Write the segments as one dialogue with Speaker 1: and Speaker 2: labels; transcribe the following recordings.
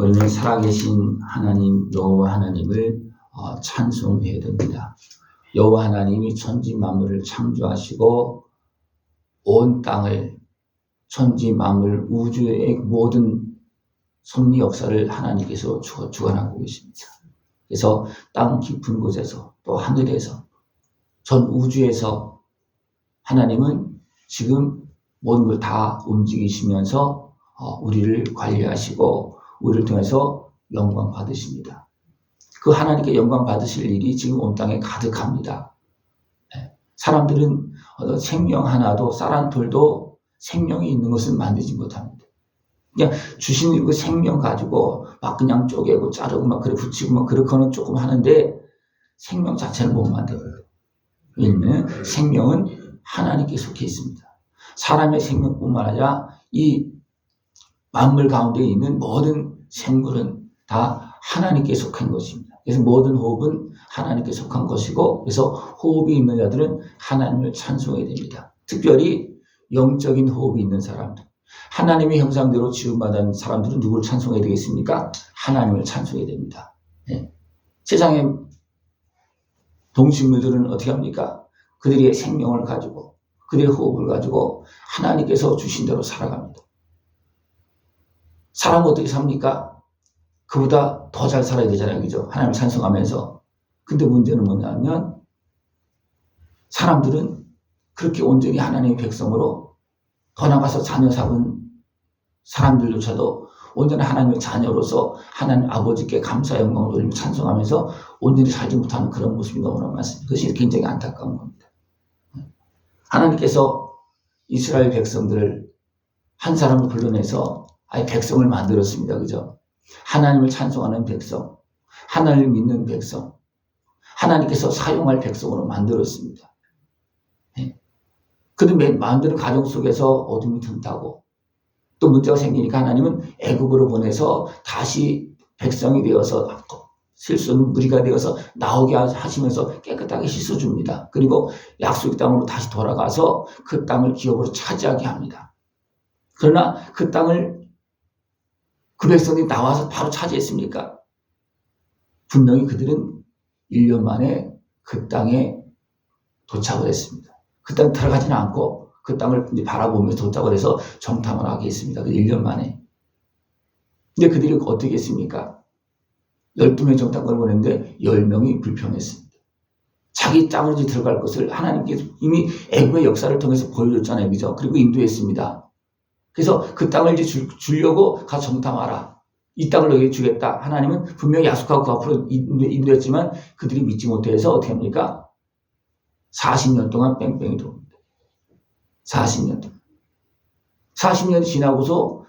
Speaker 1: 우리는 살아계신 하나님 여호와 하나님을 어, 찬송해야 됩니다. 여호와 하나님이 천지 만물을 창조하시고 온 땅을 천지 만물 우주의 모든 섭리 역사를 하나님께서 주- 주관하고 계십니다. 그래서 땅 깊은 곳에서 또 하늘에서 전 우주에서 하나님은 지금 모든 걸 다 움직이시면서 어, 우리를 관리하시고 우리를 통해서 영광 받으십니다. 그 하나님께 영광 받으실 일이 지금 온 땅에 가득합니다. 예. 사람들은 어떤 생명 하나도 쌀 한 톨도 생명이 있는 것을 만들지 못합니다. 그냥 주신 그 생명 가지고 막 그냥 쪼개고 자르고 막 그래 붙이고 막 그렇게는 조금 하는데 생명 자체를 못 만들어요. 왜냐면 생명은 하나님께 속해 있습니다. 사람의 생명뿐만 아니라 이 만물 가운데 있는 모든 생물은 다 하나님께 속한 것입니다. 그래서 모든 호흡은 하나님께 속한 것이고 그래서 호흡이 있는 자들은 하나님을 찬송해야 됩니다. 특별히 영적인 호흡이 있는 사람들. 하나님의 형상대로 지음받은 사람들은 누구를 찬송해야 되겠습니까? 하나님을 찬송해야 됩니다. 예. 세상의 동식물들은 어떻게 합니까? 그들의 생명을 가지고 그들의 호흡을 가지고 하나님께서 주신 대로 살아갑니다. 사람은 어떻게 삽니까? 그보다 더 잘 살아야 되잖아요. 그죠? 하나님을 찬송하면서. 근데 문제는 뭐냐면 사람들은 그렇게 온전히 하나님의 백성으로 더 나가서 자녀 삼은 사람들조차도 온전히 하나님의 자녀로서 하나님 아버지께 감사 영광을 돌리며 찬송하면서 온전히 살지 못하는 그런 모습이 너무나 많습니다. 그것이 굉장히 안타까운 겁니다. 하나님께서 이스라엘 백성들을 한 사람을 불러내서 아예 백성을 만들었습니다. 그죠? 하나님을 찬송하는 백성, 하나님을 믿는 백성, 하나님께서 사용할 백성으로 만들었습니다. 예. 근데 만드는 가정 속에서 어둠이 든다고 또 문제가 생기니까 하나님은 애굽으로 보내서 다시 백성이 되어서 실수는 무리가 되어서 나오게 하시면서 깨끗하게 씻어줍니다. 그리고 약속 땅으로 다시 돌아가서 그 땅을 기업으로 차지하게 합니다. 그러나 그 땅을 그 백성이 나와서 바로 차지했습니까? 분명히 그들은 1년 만에 그 땅에 도착을 했습니다. 그 땅에 들어가지는 않고 그 땅을 이제 바라보면서 도착을 해서 정탐을 하게 했습니다. 그 1년 만에. 근데 그들이 어떻게 했습니까? 12명 정탐관을 보냈는데 10명이 불평했습니다. 자기 땅으로 들어갈 것을 하나님께서 이미 애굽의 역사를 통해서 보여줬잖아요. 그죠? 그리고 인도했습니다. 그래서 그 땅을 이제 주, 주려고 가 정탐하라. 이 땅을 너에게 주겠다. 하나님은 분명히 약속하고 그 앞으로 인도, 인도했지만 그들이 믿지 못해서 어떻게 합니까? 40년 동안 뺑뺑이 돕니다. 40년 동안. 40년 지나고서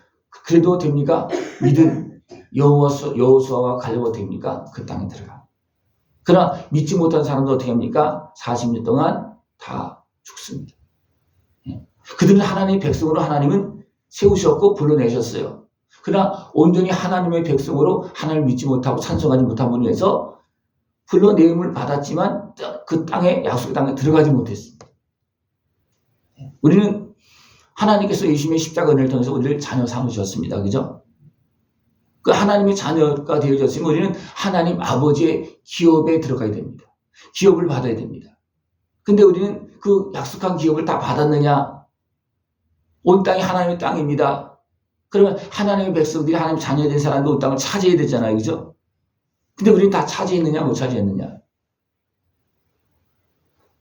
Speaker 1: 그래도 됩니까? 믿은 여호수, 여호수아와 갈려가 됩니까? 그 땅에 들어가. 그러나 믿지 못한 사람도 어떻게 합니까? 40년 동안 다 죽습니다. 예. 그들은 하나님의 백성으로 하나님은 세우셨고 불러내셨어요. 그러나 온전히 하나님의 백성으로 하나님을 믿지 못하고 찬송하지 못함으로 해서 불러내음을 받았지만 그 땅에 약속의 땅에 들어가지 못했습니다. 예. 우리는 하나님께서 예수님의 십자가 은혜를 통해서 우리를 자녀 삼으셨습니다. 그죠? 그 하나님의 자녀가 되어졌으면 우리는 하나님 아버지의 기업에 들어가야 됩니다. 기업을 받아야 됩니다. 근데 우리는 그 약속한 기업을 다 받았느냐? 온 땅이 하나님의 땅입니다. 그러면 하나님의 백성들이 하나님 자녀 된 사람도 온 땅을 차지해야 되잖아요. 그죠? 근데 우리는 다 차지했느냐, 못 차지했느냐?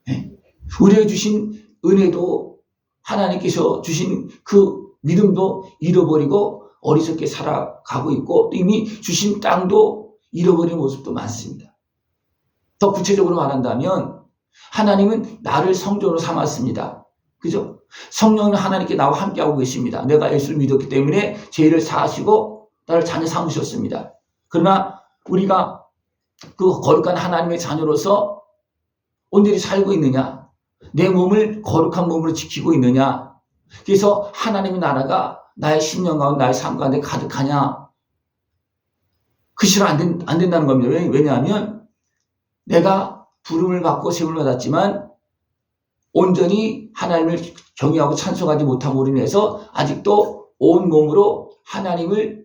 Speaker 1: 네. 우리에게 주신 은혜도 하나님께서 주신 그 믿음도 잃어버리고 어리석게 살아가고 있고 이미 주신 땅도 잃어버린 모습도 많습니다. 더 구체적으로 말한다면 하나님은 나를 성전으로 삼았습니다. 그죠? 성령은 하나님께 나와 함께하고 계십니다. 내가 예수를 믿었기 때문에 죄를 사하시고 나를 자녀 삼으셨습니다. 그러나 우리가 그 거룩한 하나님의 자녀로서 온전히 살고 있느냐? 내 몸을 거룩한 몸으로 지키고 있느냐? 그래서 하나님의 나라가 나의 심령 가운데 나의 삶 가운데 가득하냐? 그 실은 안, 된, 안 된다는 겁니다. 왜? 왜냐하면 내가 부름을 받고 세움을 받았지만 온전히 하나님을 경외하고 찬송하지 못함으로 인해서 아직도 온 몸으로 하나님을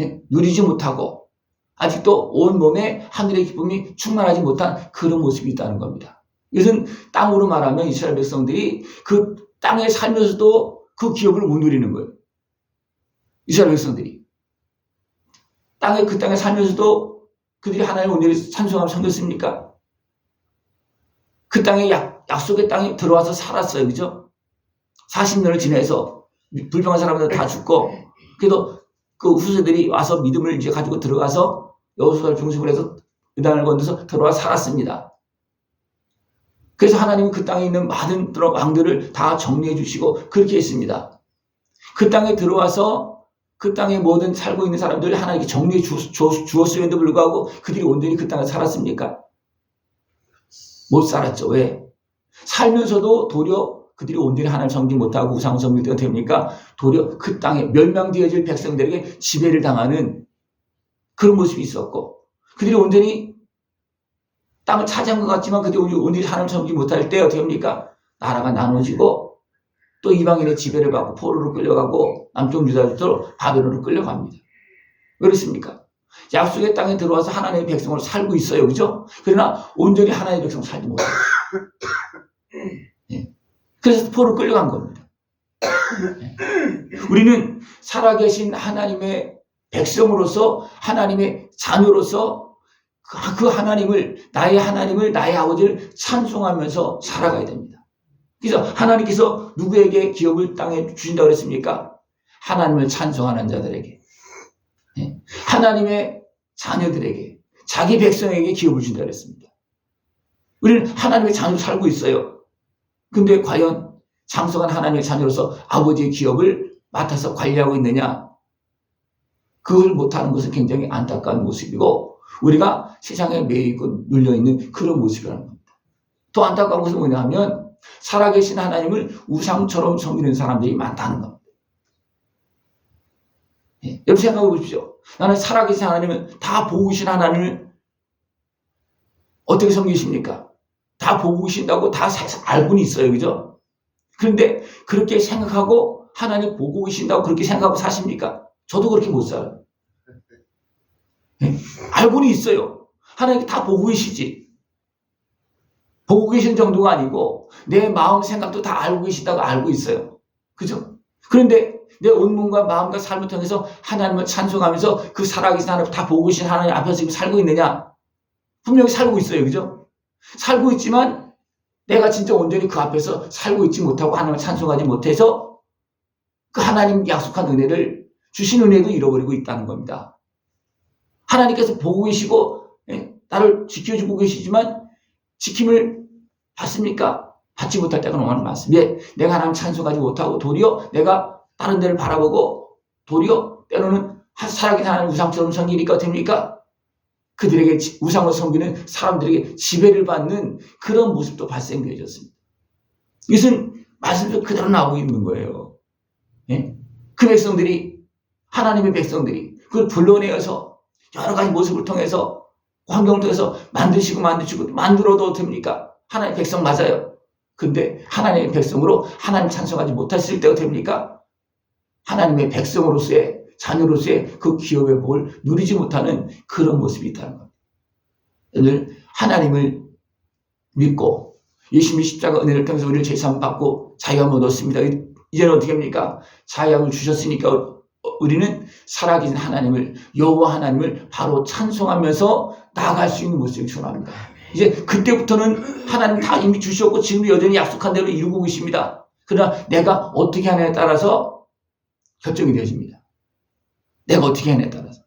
Speaker 1: 예? 누리지 못하고 아직도 온 몸에 하늘의 기쁨이 충만하지 못한 그런 모습이 있다는 겁니다. 이것은 땅으로 말하면 이스라엘 백성들이 그 땅에 살면서도 그 기업을 못 누리는 거예요. 이스라엘 백성들이. 땅에 그 땅에 살면서도 그들이 하나님 온전히 찬송하며 섬겼습니까? 그 땅에 약, 약속의 땅에 들어와서 살았어요. 그죠? 40년을 지내서 불평한 사람들 다 죽고 그래도 그 후세들이 와서 믿음을 이제 가지고 들어가서 여호수아를 중심으로 해서 유단을 건너서 들어와 살았습니다. 그래서 하나님은 그 땅에 있는 많은 왕들을 다 정리해 주시고 그렇게 했습니다. 그 땅에 들어와서 그 땅에 모든 살고 있는 사람들을 하나님께 정리해 주, 주었음에도 불구하고 그들이 온전히 그 땅에 살았습니까? 못 살았죠. 왜? 살면서도 도리어 그들이 온전히 하나님 섬기 못하고 우상 섬길 때가 됩니까? 도리어 그 땅에 멸망되어질 백성들에게 지배를 당하는 그런 모습이 있었고 그들이 온전히 땅을 차지한 것 같지만 그들이 온전히 하나님 섬기 못할 때 어떻게 합니까? 나라가 나눠지고 또 이방인의 지배를 받고 포로로 끌려가고 남쪽 유다주로 바벨론으로 끌려갑니다. 왜 그렇습니까? 약속의 땅에 들어와서 하나님의 백성으로 살고 있어요. 그죠? 그러나 온전히 하나님의 백성 살지 못해요. 예. 그래서 포로 끌려간 겁니다. 예. 우리는 살아계신 하나님의 백성으로서 하나님의 자녀로서 그 하나님을 나의 하나님을 나의 아버지를 찬송하면서 살아가야 됩니다. 그래서 하나님께서 누구에게 기업을 땅에 주신다고 그랬습니까? 하나님을 찬송하는 자들에게 예. 하나님의 자녀들에게 자기 백성에게 기업을 준다고 그랬습니다. 우리는 하나님의 자녀로 살고 있어요. 근데 과연 장성한 하나님의 자녀로서 아버지의 기업을 맡아서 관리하고 있느냐? 그걸 못하는 것은 굉장히 안타까운 모습이고 우리가 세상에 매이고 눌려있는 그런 모습이라는 겁니다. 또 안타까운 것은 뭐냐 하면 살아계신 하나님을 우상처럼 섬기는 사람들이 많다는 겁니다. 예, 여러분 생각해 보십시오. 나는 살아계신 하나님은 다 보고 계신 하나님을 어떻게 섬기십니까? 다 보고 계신다고 다 알고는 있어요. 그죠? 그런데 그렇게 생각하고 하나님 보고 계신다고 그렇게 생각하고 사십니까? 저도 그렇게 못 살아요. 네? 알고는 있어요. 하나님 다 보고 계시지. 보고 계신 정도가 아니고 내 마음 생각도 다 알고 계시다고 알고 있어요. 그죠? 그런데 내 온몸과 마음과 삶을 통해서 하나님을 찬송하면서 그 살아계신 하나님 다 보고 계신 하나님 앞에서 지금 살고 있느냐? 분명히 살고 있어요. 그죠? 살고 있지만 내가 진짜 온전히 그 앞에서 살고 있지 못하고 하나님을 찬송하지 못해서 그 하나님 약속한 은혜를 주신 은혜도 잃어버리고 있다는 겁니다. 하나님께서 보고 계시고 예, 나를 지켜주고 계시지만 지킴을 받습니까? 받지 못할 때가 너무 많습니다. 예, 내가 하나님 찬송하지 못하고 도리어 내가 다른 데를 바라보고 도리어 때로는 살아계신 하나님 우상처럼 섬기니까 됩니까? 그들에게 우상을 섬기는 사람들에게 지배를 받는 그런 모습도 발생되어졌습니다. 이것은 말씀도 그대로 나오고 있는 거예요. 예? 그 백성들이 하나님의 백성들이 그걸 불러내어서 여러 가지 모습을 통해서 환경을 통해서 만드시고 만드시고 만들어도 됩니까? 하나님의 백성 맞아요. 근데 하나님의 백성으로 하나님 찬송하지 못하실 때가 됩니까? 하나님의 백성으로서의 자녀로서의 그 기업의 복을 누리지 못하는 그런 모습이 있다는 겁니다. 늘 하나님을 믿고 예수님의 십자가 은혜를 통해서 우리를 죄사함 받고 자유함을 얻었습니다. 이제는 어떻게 합니까? 자유함을 주셨으니까 우리는 살아계신 하나님을 여호와 하나님을 바로 찬송하면서 나아갈 수 있는 모습을 전합니다. 이제 그때부터는 하나님 다 이미 주셨고 지금 여전히 약속한 대로 이루고 계십니다. 그러나 내가 어떻게 하냐에 따라서 결정이 되어집니다. 내가 어떻게 하냐에 따라서.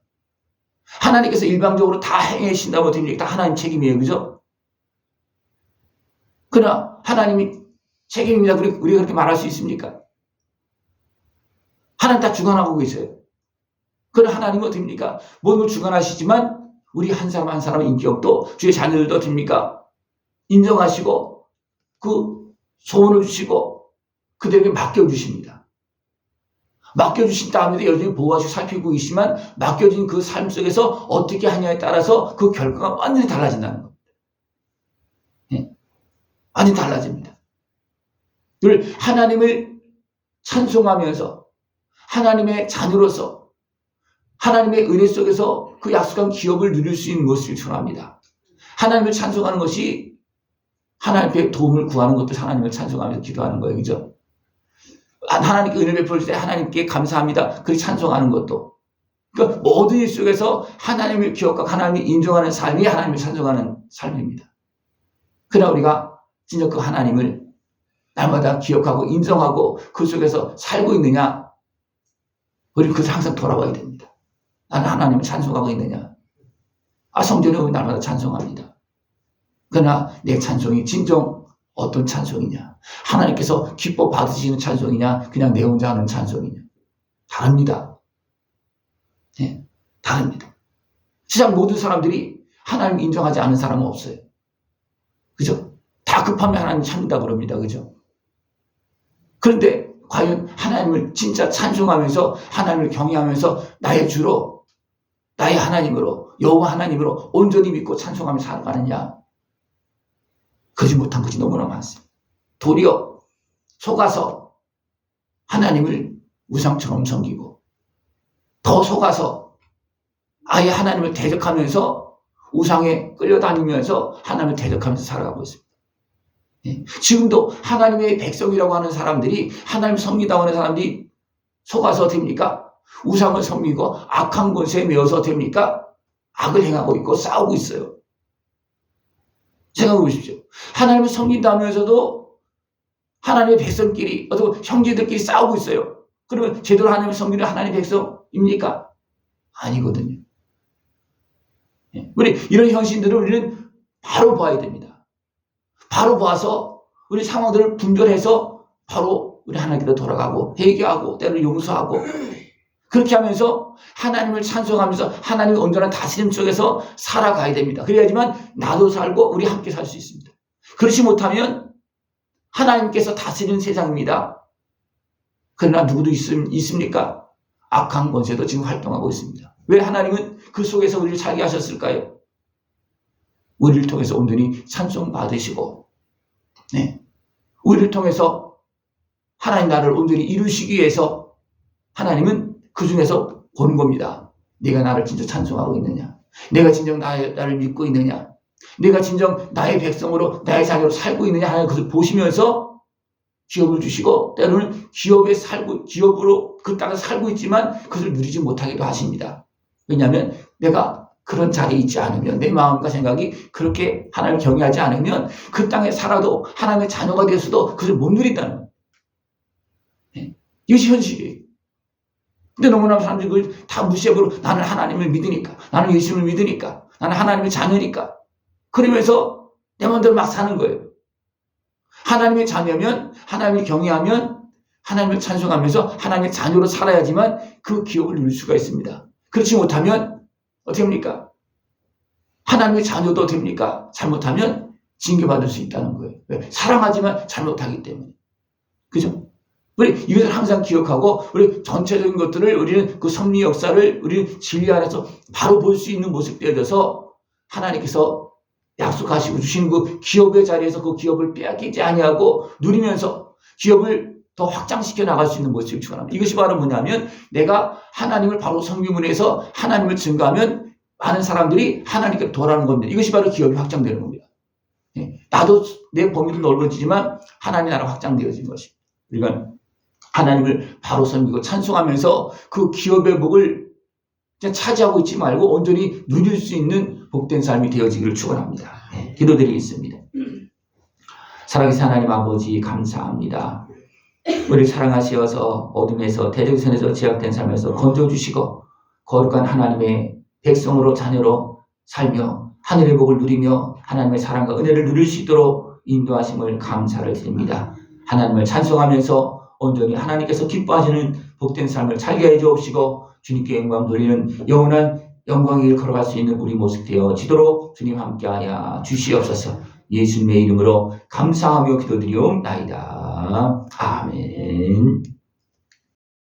Speaker 1: 하나님께서 일방적으로 다 행하신다고 됩니까? 다 하나님 책임이에요. 그죠? 그러나 하나님이 책임입니다. 우리가 그렇게 말할 수 있습니까? 하나님 다 주관하고 계세요. 그러나 하나님은 어떻습니까? 모든 걸 주관하시지만 우리 한 사람 한 사람의 인격도 주의 자녀들도 어떻습니까? 인정하시고 그 소원을 주시고 그들에게 맡겨주십니다. 맡겨주신 다음에도 여전히 보호하시고 살피고 계시지만 맡겨진 그 삶 속에서 어떻게 하냐에 따라서 그 결과가 완전히 달라진다는 겁니다. 네? 완전히 달라집니다. 늘 하나님을 찬송하면서 하나님의 자녀로서 하나님의 은혜 속에서 그 약속한 기업을 누릴 수 있는 것을 축원합니다. 하나님을 찬송하는 것이 하나님께 도움을 구하는 것도 하나님을 찬송하면서 기도하는 거예요. 그죠? 하나님께 은혜 베풀 때 하나님께 감사합니다. 그렇게 찬송하는 것도. 그러니까 모든 일 속에서 하나님을 기억하고 하나님을 인정하는 삶이 하나님을 찬송하는 삶입니다. 그러나 우리가 진짜 그 하나님을 날마다 기억하고 인정하고 그 속에서 살고 있느냐? 우리는 그래서 항상 돌아봐야 됩니다. 나는 하나님을 찬송하고 있느냐? 아, 성전에 오면 날마다 찬송합니다. 그러나 내 찬송이 진정 어떤 찬송이냐? 하나님께서 기뻐 받으시는 찬송이냐? 그냥 내 혼자 하는 찬송이냐? 다릅니다. 네, 다릅니다. 세상 모든 사람들이 하나님 인정하지 않은 사람은 없어요. 그죠? 다 급하면 하나님 참는다 그럽니다. 그죠? 그런데 과연 하나님을 진짜 찬송하면서 하나님을 경외하면서 나의 주로 나의 하나님으로 여호와 하나님으로 온전히 믿고 찬송하며 살아가느냐? 그러지 못한 것이 너무나 많습니다. 도리어 속아서 하나님을 우상처럼 섬기고 더 속아서 아예 하나님을 대적하면서 우상에 끌려다니면서 하나님을 대적하면서 살아가고 있습니다. 예. 지금도 하나님의 백성이라고 하는 사람들이 하나님 섬기다고 하는 사람들이 속아서 됩니까? 우상을 섬기고 악한 권세에 매어서 됩니까? 악을 행하고 있고 싸우고 있어요. 생각해 보십시오. 하나님을 섬긴다면서도 하나님의 백성끼리 어떤 형제들끼리 싸우고 있어요. 그러면 제대로 하나님을 섬기는 하나님의 백성입니까? 아니거든요. 예. 우리 이런 현실들을 우리는 바로 봐야 됩니다. 바로 봐서 우리 상황들을 분별해서 바로 우리 하나님께로 돌아가고 회개하고 때로 용서하고 그렇게 하면서 하나님을 찬송하면서 하나님의 온전한 다스림 속에서 살아가야 됩니다. 그래야지만 나도 살고 우리 함께 살 수 있습니다. 그렇지 못하면 하나님께서 다스리는 세상입니다. 그러나 누구도 있, 있습니까? 악한 권세도 지금 활동하고 있습니다. 왜 하나님은 그 속에서 우리를 살게 하셨을까요? 우리를 통해서 온전히 찬송 받으시고, 네. 우리를 통해서 하나님 나를 온전히 이루시기 위해서 하나님은 그 중에서 보는 겁니다. 내가 나를 진짜 찬송하고 있느냐? 내가 진정 나의, 나를 믿고 있느냐? 내가 진정 나의 백성으로 나의 자녀로 살고 있느냐 하는 것을 보시면서 기업을 주시고 때로는 기업에 살고 기업으로 그 땅에 살고 있지만 그것을 누리지 못하기도 하십니다. 왜냐하면 내가 그런 자리에 있지 않으면 내 마음과 생각이 그렇게 하나님을 경외하지 않으면 그 땅에 살아도 하나님의 자녀가 되어서도 그것을 못 누린다는. 네. 이것이 현실이에요. 근데 너무나 사람들이 그걸 다 무시해버리고 나는 하나님을 믿으니까 나는 예수님을 믿으니까 나는 하나님의 자녀니까 그러면서 내 마음대로 막 사는 거예요. 하나님의 자녀면 하나님을 경외하면 하나님을 찬송하면서 하나님의 자녀로 살아야지만 그 기업을 누릴 수가 있습니다. 그렇지 못하면 어떻게 합니까? 하나님의 자녀도 됩니까? 잘못하면 징계받을 수 있다는 거예요. 왜? 사랑하지만 잘못하기 때문에. 그죠? 우리 이것을 항상 기억하고 우리 전체적인 것들을 우리는 그 섭리 역사를 우리는 진리 안에서 바로 볼 수 있는 모습 되어져서 하나님께서 약속하시고 주신 그 기업의 자리에서 그 기업을 빼앗기지 아니하고 누리면서 기업을 더 확장시켜 나갈 수 있는 모습을 축원합니다. 이것이 바로 뭐냐면 내가 하나님을 바로 성경문에서 하나님을 증거하면 많은 사람들이 하나님께 돌아오는 겁니다. 이것이 바로 기업이 확장되는 겁니다. 예, 나도 내 범위도 넓어지지만 하나님 나라 확장되어진 것입니다. 우리가 하나님을 바로 섬기고 찬송하면서 그 기업의 복을 차지하고 있지 말고 온전히 누릴 수 있는 복된 삶이 되어지기를 축원합니다. 네, 기도드리겠습니다. 살아계신 하나님 아버지 감사합니다. 우리 사랑하시어서 어둠에서 대적선에서 제약된 삶에서 건져주시고 거룩한 하나님의 백성으로 자녀로 살며 하늘의 복을 누리며 하나님의 사랑과 은혜를 누릴 수 있도록 인도하심을 감사를 드립니다. 하나님을 찬송하면서 온전히 하나님께서 기뻐하시는 복된 삶을 살게 해 주옵시고 주님께 영광 돌리는 영원한 영광의 길 걸어갈 수 있는 우리 모습 되어지도록 주님 함께하여 주시옵소서 예수님의 이름으로 감사하며 기도드리옵나이다. 아멘